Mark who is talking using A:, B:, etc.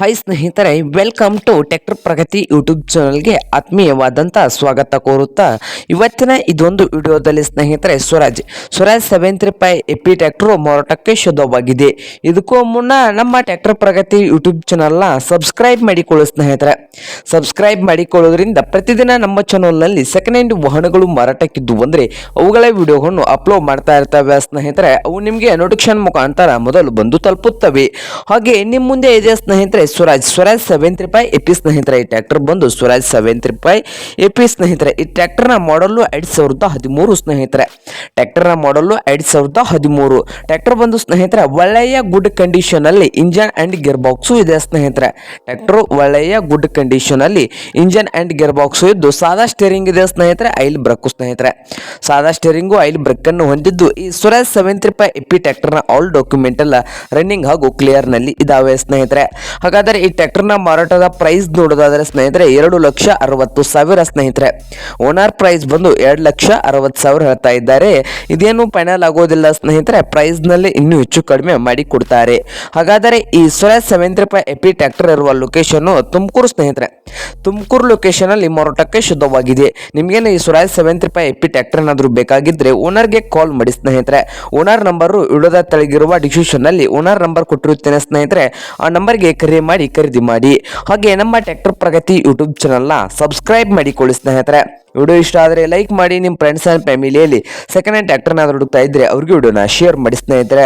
A: Hi ಸ್ನೇಹಿತರೆ welcome to tractor Pragati YouTube ಚಾನಲ್ಗೆ ಆತ್ಮೀಯವಾದಂಥ ಸ್ವಾಗತ ಕೋರುತ್ತಾ ಇವತ್ತಿನ ಇದೊಂದು ವಿಡಿಯೋದಲ್ಲಿ ಸ್ನೇಹಿತರೆ, Swaraj. Swaraj seven three five FE tractor ಮಾರಾಟಕ್ಕೆ ಶುದ್ಧವಾಗಿದೆ. ಇದಕ್ಕೂ ಮುನ್ನ ನಮ್ಮ ಟ್ಯಾಕ್ಟರ್ ಪ್ರಗತಿ ಯೂಟ್ಯೂಬ್ ಚಾನಲ್ನ ಸಬ್ಸ್ಕ್ರೈಬ್ ಮಾಡಿಕೊಳ್ಳಿ ಸ್ನೇಹಿತರೆ. ಸಬ್ಸ್ಕ್ರೈಬ್ ಮಾಡಿಕೊಳ್ಳೋದ್ರಿಂದ ಪ್ರತಿದಿನ ನಮ್ಮ ಚಾನಲ್ನಲ್ಲಿ ಸೆಕೆಂಡ್ ಹ್ಯಾಂಡ್ ವಾಹನಗಳು ಮಾರಾಟಕ್ಕಿದ್ದು ಅಂದರೆ ಅವುಗಳ ವಿಡಿಯೋಗಳನ್ನು ಅಪ್ಲೋಡ್ ಮಾಡ್ತಾ ಇರ್ತವೆ ಸ್ನೇಹಿತರೆ. ಅವು ನಿಮಗೆ ನೋಟಿಫಿಕೇಶನ್ ಮುಖಾಂತರ ಮೊದಲು ಬಂದು ತಲುಪುತ್ತವೆ. ಹಾಗೆ ನಿಮ್ಮ ಮುಂದೆ ಇದೆ ಸ್ನೇಹಿತರೆ Swaraj Swaraj seven three five FE ಸ್ನೇಹಿತರೆ ಈ ಟ್ರ್ಯಾಕ್ಟರ್ ಬಂದು Swaraj seven three five FE ಸ್ನೇಹಿತರೆ ಈ ಟ್ರ್ಯಾಕ್ಟರ್ನ ಮಾಡಲು ಎರಡು ಸಾವಿರದ ಹದಿಮೂರು ಸ್ನೇಹಿತರೆ. ಟ್ರ್ಯಾಕ್ಟರ್ನ ಮಾಡಲು ಎರಡು ಸಾವಿರದ ಹದಿಮೂರು. ಟ್ರ್ಯಾಕ್ಟರ್ ಬಂದು ಸ್ನೇಹಿತರೆ, ಒಳ್ಳೆಯ ಗುಡ್ ಕಂಡೀಷನ್ ಅಲ್ಲಿ ಇಂಜನ್ ಅಂಡ್ ಗೇರ್ ಬಾಕ್ಸು ಇದೆ ಸ್ನೇಹಿತರೆ. ಟ್ರ್ಯಾಕ್ಟರ್ ಒಳ್ಳೆಯ ಗುಡ್ ಕಂಡೀಷನ್ ಅಲ್ಲಿ ಇಂಜನ್ ಅಂಡ್ ಗೇರ್ ಬಾಕ್ಸು ಇದ್ದು ಸಾದಾ ಸ್ಟೇರಿಂಗ್ ಇದೆ ಸ್ನೇಹಿತರೆ, ಐಲ್ ಬ್ರಕ್ಕು ಸ್ನೇಹಿತರೆ. ಸಾದಾ ಸ್ಟೇರಿಂಗು ಐಲ್ ಬ್ರಕ್ ಅನ್ನು ಹೊಂದಿದ್ದು ಈ Swaraj seven three five FE ಟ್ರ್ಯಾಕ್ಟರ್ನ ಆಲ್ ಡಾಕ್ಯುಮೆಂಟ್ ಎಲ್ಲ ರನ್ನಿಂಗ್ ಹಾಗೂ ಕ್ಲಿಯರ್ನಲ್ಲಿ ಇದಾವೆ ಸ್ನೇಹಿತರೆ. ಹಾಗಾದರೆ ಈ ಟ್ರ್ಯಾಕ್ಟರ್ನ ಮಾರಾಟದ ಪ್ರೈಸ್ ನೋಡೋದಾದರೆ ಸ್ನೇಹಿತರೆ ಎರಡು ಲಕ್ಷ ಅರವತ್ತು ಸಾವಿರ ಸ್ನೇಹಿತರೆ. ಓನರ್ ಪ್ರೈಸ್ ಬಂದು ಎರಡು ಲಕ್ಷ ಅರವತ್ತು ಸಾವಿರ ಹೇಳ್ತಾ ಇದ್ದಾರೆ. ಇದೇನು ಫೈನಲ್ ಆಗೋದಿಲ್ಲ ಸ್ನೇಹಿತರೆ ಪ್ರೈಸ್ನಲ್ಲಿ ಇನ್ನೂ ಹೆಚ್ಚು ಕಡಿಮೆ ಮಾಡಿ ಕೊಡ್ತಾರೆ. ಹಾಗಾದರೆ ಈ Swaraj seven A P tractor ಇರುವ ಲೊಕೇಶನ್ ತುಮಕೂರು ಸ್ನೇಹಿತರೆ. ತುಮಕೂರು ಲೊಕೇಶನ್ ಅಲ್ಲಿ ಮಾರಾಟಕ್ಕೆ ಶುದ್ಧವಾಗಿದೆ. ನಿಮಗೇನು ಈ Swaraj seven three A P tractor ಏನಾದರೂ ಬೇಕಾಗಿದ್ರೆ ಓನರ್ಗೆ ಕಾಲ್ ಮಾಡಿ ಸ್ನೇಹಿತರೆ. ಓನರ್ ನಂಬರು ಇಡೋದ ತೆಳಗಿರುವ ಡಿಸ್ಕ್ರಿಪ್ಷನ್ನಲ್ಲಿ ಓನರ್ ನಂಬರ್ ಕೊಟ್ಟಿರುತ್ತೇನೆ ಸ್ನೇಹಿತರೆ. ಆ ನಂಬರ್ಗೆ ಕರೆ ಮಾಡಿ ಖರೀದಿ ಮಾಡಿ. ಹಾಗೆ ನಮ್ಮ ಟ್ರ್ಯಾಕ್ಟರ್ ಪ್ರಗತಿ ಯೂಟ್ಯೂಬ್ ಚಾನಲ್ನ ಸಬ್ಸ್ಕ್ರೈಬ್ ಮಾಡಿಕೊಳ್ಳಿ ಸ್ನೇಹಿತರೆ. ವಿಡಿಯೋ ಇಷ್ಟ ಆದರೆ ಲೈಕ್ ಮಾಡಿ ನಿಮ್ಮ ಫ್ರೆಂಡ್ಸ್ ಆ್ಯಂಡ್ ಫ್ಯಾಮಿಲಿಯಲ್ಲಿ ಸೆಕೆಂಡ್ ಹ್ಯಾಂಡ್ ಟ್ರ್ಯಾಕ್ಟರ್ನಾದ್ರು ಹುಡುಕ್ತಾ ಇದ್ದರೆ ಅವ್ರಿಗೆ ವಿಡಿಯೋನ ಶೇರ್ ಮಾಡಿ ಸ್ನೇಹಿತರೆ.